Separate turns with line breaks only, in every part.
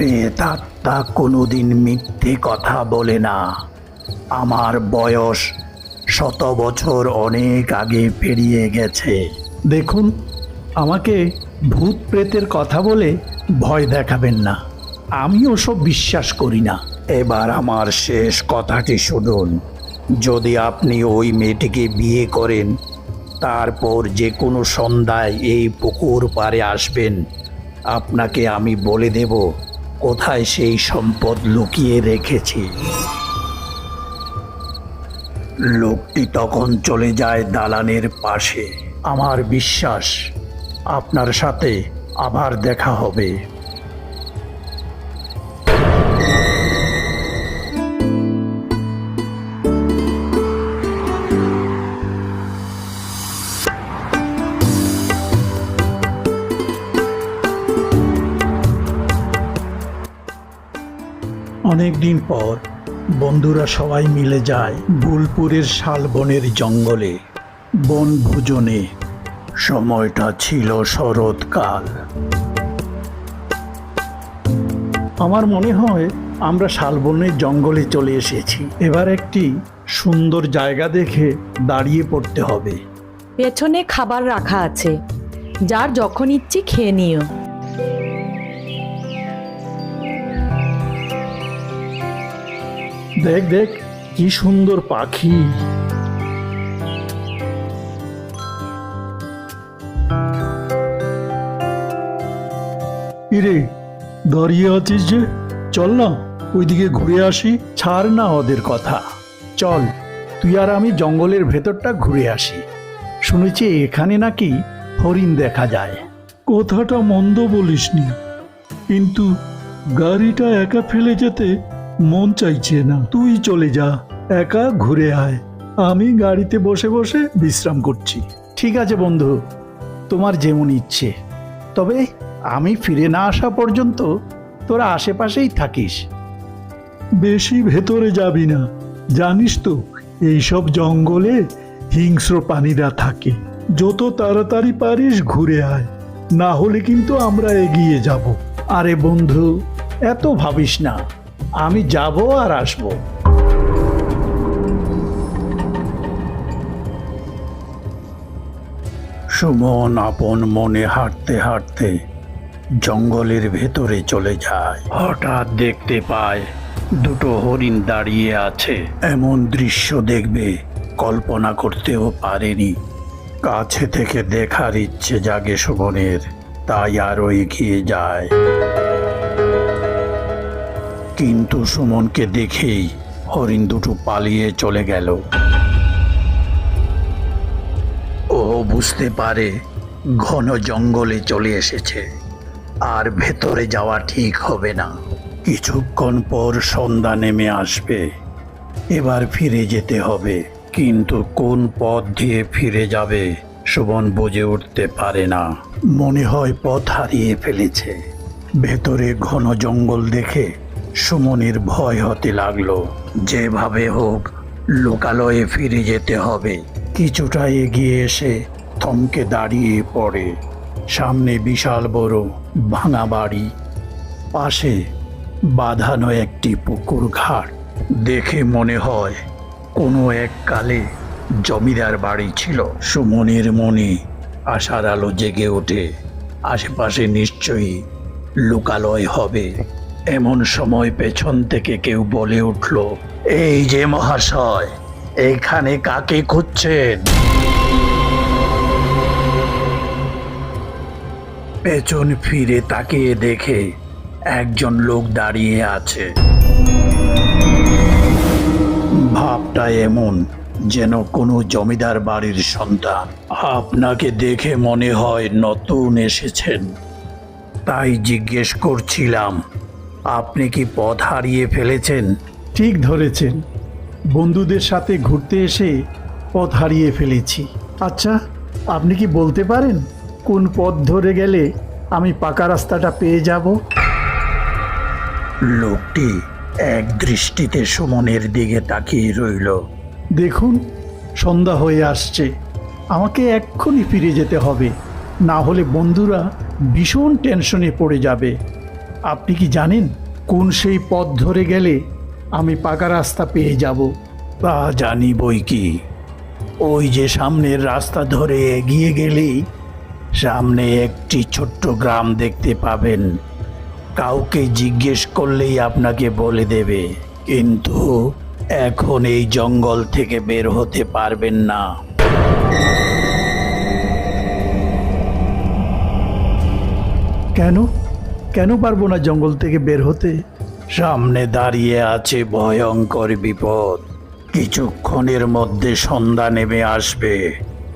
প্রেতাত্মা কোনোদিন মিথ্যে কথা বলে না। আমার বয়স শত বছর অনেক আগে পেরিয়ে গেছে। দেখুন, আমাকে ভূত প্রেতের কথা বলে ভয় দেখাবেন না। আমি ওসব বিশ্বাস করি না। এবার আমার শেষ কথাটি শুনুন। যদি আপনি ওই মেয়েটিকে বিয়ে করেন, তারপর যে কোনো সন্ধ্যায় এই পুকুর পারে আসবেন। আপনাকে আমি বলে দেব কোথায় সেই সম্পদ লুকিয়ে রেখেছি? লোকটি তখন চলে যায় দালানের পাশে। আমার বিশ্বাস, আপনার সাথে আবার দেখা হবে। অনেক দিন পর বন্ধুরা সবাই মিলে যায় বোলপুরের শালবনের জঙ্গলে বনভোজনে সময়টা ছিল শরৎকাল। আমার মনে হয় আমরা শালবনের জঙ্গলে চলে এসেছি। এবার একটি সুন্দর জায়গা দেখে দাঁড়িয়ে পড়তে হবে।
পেছনে খাবার রাখা আছে। যার যখন ইচ্ছে খেয়ে নিও।
দেখ দেখ, কি সুন্দর পাখি। ইরে, দাঁড়িয়ে আছিস যে? চল না, ওইদিকে ঘুরে আসি, ছাড় না ওদের কথা। চল, তুই আর আমি জঙ্গলের ভেতরটা ঘুরে আসি। শুনেছি এখানে নাকি হরিণ দেখা যায়। কথাটা মন্দ বলিসনি, কিন্তু গাড়িটা একা ফেলে যেতে মন চাইছে না। তুই চলে যা, একা ঘুরে আয়। আমি গাড়িতে বসে বসে বিশ্রাম করছি। ঠিক আছে বন্ধু, তোমার যেমন ইচ্ছে। তবে আমি ফিরে না আসা পর্যন্ত তোরা আশেপাশেই থাকিস। বেশি ভেতরে যাবি না। জানিস তো, এইসব জঙ্গলে হিংস্র প্রাণীরা থাকে। যত তাড়াতাড়ি পারিস ঘুরে আয়। না হলে কিন্তু আমরা এগিয়ে যাব। আরে বন্ধু, এত ভাবিস না। আমি যাব আর আসব। সুমন আপন মনে হাঁটতে হাঁটতে জঙ্গলের ভেতরে চলে যায়। হঠাৎ দেখতে পায় দুটো হরিণ দাঁড়িয়ে আছে। এমন দৃশ্য দেখবে কল্পনা করতেও পারেনি। কাছে থেকে দেখার ইচ্ছে জাগে সুমনের তাই আরও এগিয়ে যায়। কিন্তু সুমনকে দেখেই হরিণ দুটো পালিয়ে চলে গেল। ও বুঝতে পারে ঘন জঙ্গলে চলে এসেছে, আর ভেতরে যাওয়া ঠিক হবে না। কিছুক্ষণ পর সন্ধ্যা নেমে আসবে, এবার ফিরে যেতে হবে, কিন্তু কোন পথ দিয়ে ফিরে যাবে সুমন বুঝে উঠতে পারে না। মনে হয় পথ হারিয়ে ফেলেছে, ভেতরে ঘন জঙ্গল দেখে সুমনের ভয় হতে লাগল। যেভাবে হোক, লোকালয়ে ফিরে যেতে হবে। কিছুটা এগিয়ে এসে থমকে দাঁড়িয়ে পড়ে। সামনে বিশাল বড় ভাঙা বাড়ি। পাশে বাঁধানো একটি পুকুর ঘাট। দেখে মনে হয়, কোনো এক কালে জমিদার বাড়ি ছিল। সুমনের মনে আশার আলো জেগে ওঠে। আশেপাশে নিশ্চয়ই লোকালয় হবে। এমন সময় পেছন থেকে কেউ বলে উঠল, এই যে মহাশয়, এখানে কাকে খুঁজছেন? পেছন ফিরে তাকিয়ে দেখে একজন লোক দাঁড়িয়ে আছে। ভাবটা এমন যেন কোনো জমিদার বাড়ির সন্তান। আপনাকে দেখে মনে হয় নতুন এসেছেন। তাই জিজ্ঞেস করছিলাম আপনি কি পথ হারিয়ে ফেলেছেন? ঠিক ধরেছেন। বন্ধুদের সাথে ঘুরতে এসে পথ হারিয়ে ফেলেছি। আচ্ছা আপনি কি বলতে পারেন কোন পথ ধরে গেলে আমি পাকা রাস্তাটা পেয়ে যাব? লোকটি এক দৃষ্টিতে সুমনের দিকে তাকিয়ে রইল। দেখুন সন্ধ্যা হয়ে আসছে। আমাকে এক্ষুনি ফিরে যেতে হবে। না হলে বন্ধুরা ভীষণ টেনশনে পড়ে যাবে। আপনি কি জানেন কোন সেই পথ ধরে গেলে আমি পাকা রাস্তা পেয়ে যাব? তা জানি বই কি। ওই যে সামনের রাস্তা ধরে এগিয়ে গেলেই সামনে একটি ছোট্ট গ্রাম দেখতে পাবেন। কাউকে জিজ্ঞেস করলেই আপনাকে বলে দেবে। কিন্তু এখন এই জঙ্গল থেকে বের হতে পারবেন না। কেন? কেন পারব না জঙ্গল থেকে বের হতে? সামনে দাঁড়িয়ে আছে ভয়ঙ্কর বিপদ। কিছুক্ষণের মধ্যে সন্ধ্যা নেমে আসবে।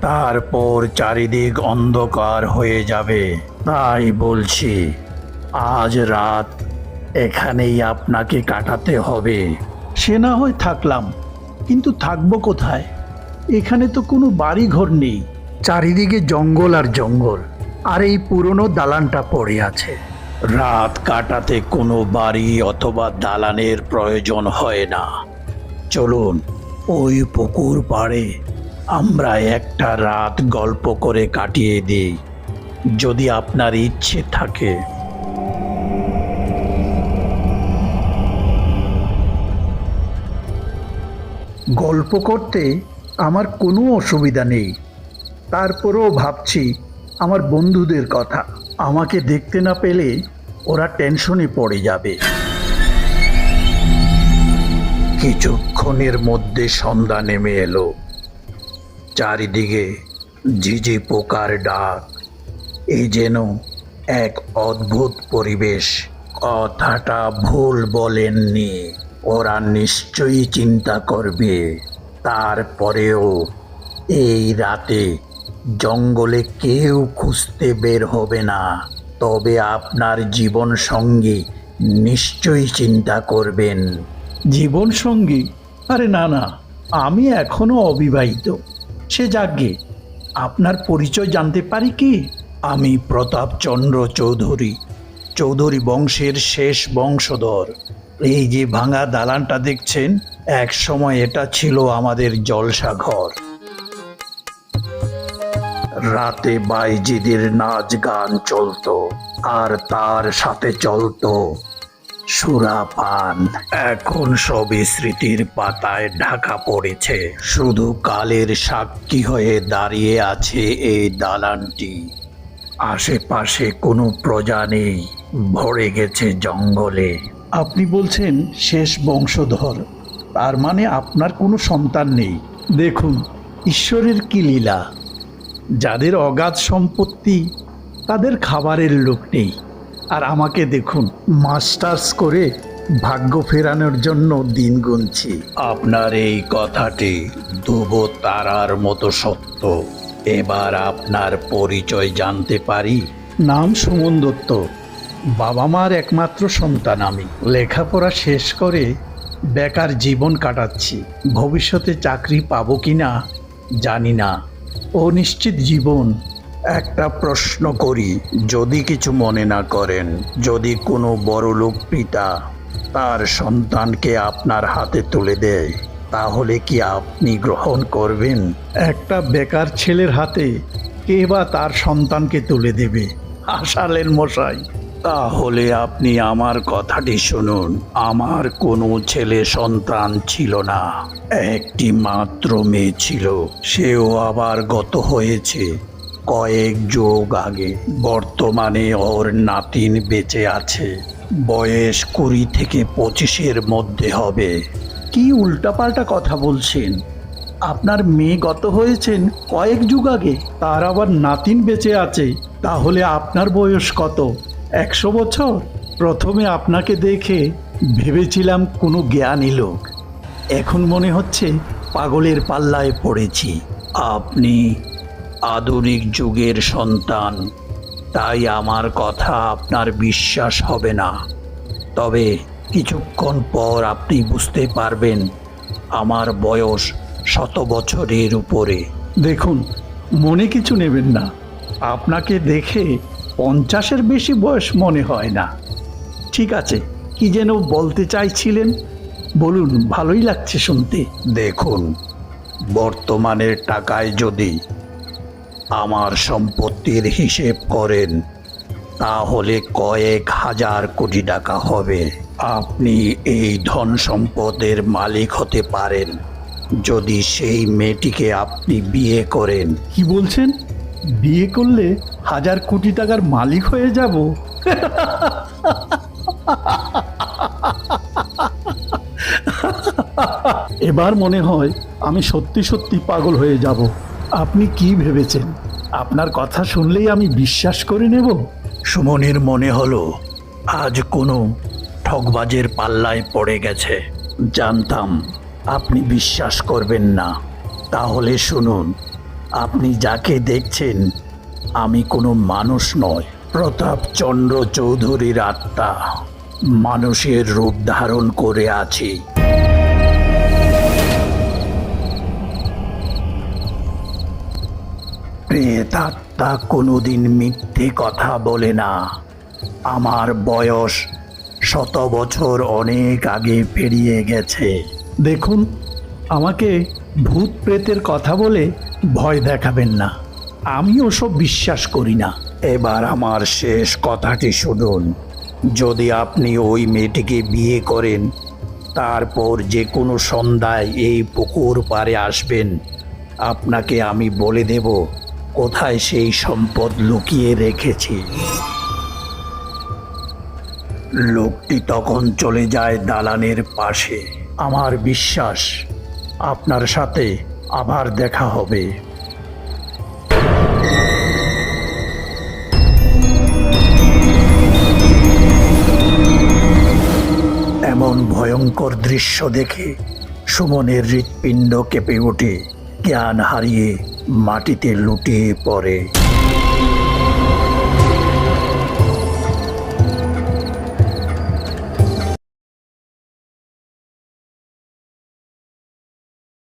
তারপর চারিদিক অন্ধকার হয়ে যাবে। তাই বলছি, আজ রাত এখানেই আপনাকে কাটাতে হবে। সে না হয় থাকলাম, কিন্তু থাকব কোথায়? এখানে তো কোনো বাড়ি ঘর নেই। চারিদিকে জঙ্গল আর জঙ্গল, আর এই পুরনো দালানটা পড়ে আছে। রাত কাটাতে কোনো বাড়ি অথবা দালানের প্রয়োজন হয় না। চলুন, ওই পুকুর পাড়ে আমরা একটা রাত গল্প করে কাটিয়ে দিই, যদি আপনার ইচ্ছে থাকে। গল্প করতে আমার কোনো অসুবিধা নেই। তারপরেও ভাবছি আমার বন্ধুদের কথা। আমাকে দেখতে না পেলে ওরা টেনশনে পড়ে যাবে। কিছুক্ষণের মধ্যে সন্ধ্যা নেমে এলো। চারিদিকে ঝিঝি পোকার ডাক। এই যেন এক অদ্ভুত পরিবেশ। কথাটা ভুল বলেননি। ওরা নিশ্চয়ই চিন্তা করবে। তারপরেও এই রাতে জঙ্গলে কেউ খুঁজতে বের হবে না। তবে আপনার জীবন সঙ্গী নিশ্চয়ই চিন্তা করবেন। জীবন সঙ্গী আরে না না, আমি এখনও অবিবাহিত। সে যাগে আপনার পরিচয় জানতে পারি কি? আমি প্রতাপচন্দ্র চৌধুরী চৌধুরী বংশের শেষ বংশধর। এই যে ভাঙা দালানটা দেখছেন এক সময় এটা ছিল আমাদের জলসা ঘর রাতে বাইজিদের নাচ গান চলতো আর তার সাথে চলতো সুরাপান। এখন সবই স্মৃতির পাতায় ঢাকা পড়েছে। শুধু কালের সাক্ষী হয়ে দাঁড়িয়ে আছে এই দালানটি। আশেপাশে কোনো প্রজা নেই, ভরে গেছে জঙ্গলে। আপনি বলছেন শেষ বংশধর, তার মানে আপনার কোনো সন্তান নেই। দেখুন, ঈশ্বরের কি লীলা। যাদের অগাধ সম্পত্তি তাদের খাবারের লোক নেই। আর আমাকে দেখুন মাস্টার্স করে ভাগ্য ফেরানোর জন্য দিন গুনছি। আপনার এই কথাটি ধ্রুব তারার মতো সত্য। এবার আপনার পরিচয় জানতে পারি। নাম সুমন দত্ত। বাবা মার একমাত্র সন্তান আমি। লেখাপড়া শেষ করে বেকার জীবন কাটাচ্ছি। ভবিষ্যতে চাকরি পাবো কি না জানি না। অনিশ্চিত জীবন। একটা প্রশ্ন করি, যদি কিছু মনে না করেন, যদি কোনো বড় লোক পিতা তার সন্তানকে আপনার হাতে তুলে দেয়, তাহলে কি আপনি গ্রহণ করবেন? একটা বেকার ছেলের হাতে কে বা তার সন্তানকে তুলে দেবে? আসালেন মশাই। তাহলে আপনি আমার কথাটি শুনুন। আমার কোনো ছেলে সন্তান ছিল না, একটি মাত্র মেয়ে ছিল। সেও আবার গত হয়েছে কয়েক যোগ আগে। বর্তমানে ওর নাতিন বেঁচে আছে। বয়স কুড়ি থেকে পঁচিশের মধ্যে হবে। কি উল্টাপাল্টা কথা বলছেন? আপনার মেয়ে গত হয়েছেন কয়েক যুগ আগে, তার আবার নাতিন বেঁচে আছে। তাহলে আপনার বয়স কত? একশো বছর প্রথমে আপনাকে দেখে ভেবেছিলাম কোনো জ্ঞানী লোক। এখন মনে হচ্ছে পাগলের পাল্লায় পড়েছি। আপনি আধুনিক যুগের সন্তান, তাই আমার কথা আপনার বিশ্বাস হবে না। তবে কিছুক্ষণ পর আপনি বুঝতে পারবেন আমার বয়স শত বছরের উপরে। দেখুন, মনে কিছু নেবেন না। আপনাকে দেখে পঞ্চাশের বেশি বয়স মনে হয় না। ঠিক আছে কি যেন বলতে চাইছিলেন? বলুন ভালোই লাগছে শুনতে। দেখুন বর্তমানের টাকায় যদি আমার সম্পত্তির হিসেব করেন তাহলে কয়েক হাজার কোটি টাকা হবে। আপনি এই ধন সম্পদের মালিক হতে পারেন। যদি সেই মেয়েটিকে আপনি বিয়ে করেন।
কি বলছেন? বিয়ে করলে হাজার কোটি টাকার মালিক হয়ে যাব। এবার মনে হয় আমি সত্যি সত্যি পাগল হয়ে যাব। আপনি কি ভেবেছেন? আপনার কথা শুনলেই আমি বিশ্বাস করে নেব?
সুমনের মনে হলো, আজ কোনো ঠকবাজের পাল্লায় পড়ে গেছে। জানতাম, আপনি বিশ্বাস করবেন না। তাহলে শুনুন আপনি যাকে দেখছেন, আমি কোনো মানুষ নয়। প্রতাপচন্দ্র চৌধুরীর আত্মা। মানুষের রূপ ধারণ করে আছি। প্রেতাত্মা কোনোদিন মিথ্যে কথা বলে না। আমার বয়স শত বছর অনেক আগে পেরিয়ে গেছে।
দেখুন, আমাকে ভূত প্রেতের কথা বলে ভয় দেখাবেন না। আমি ওসব বিশ্বাস করি না।
এবার আমার শেষ কথাটি শুনুন। যদি আপনি ওই মেয়েটিকে বিয়ে করেন, তারপর যে কোনো সন্ধ্যায় এই পুকুর পারে আসবেন, আপনাকে আমি বলে দেব কোথায় সেই সম্পদ লুকিয়ে রেখেছি। লোকটি তখন চলে যায় দালানের পাশে। আমার বিশ্বাস আপনার সাথে আবার দেখা হবে। এমন ভয়ঙ্কর দৃশ্য দেখে সুমনের হৃৎপিণ্ড কেঁপে ওঠে, জ্ঞান হারিয়ে মাটিতে লুটিয়ে পড়ে।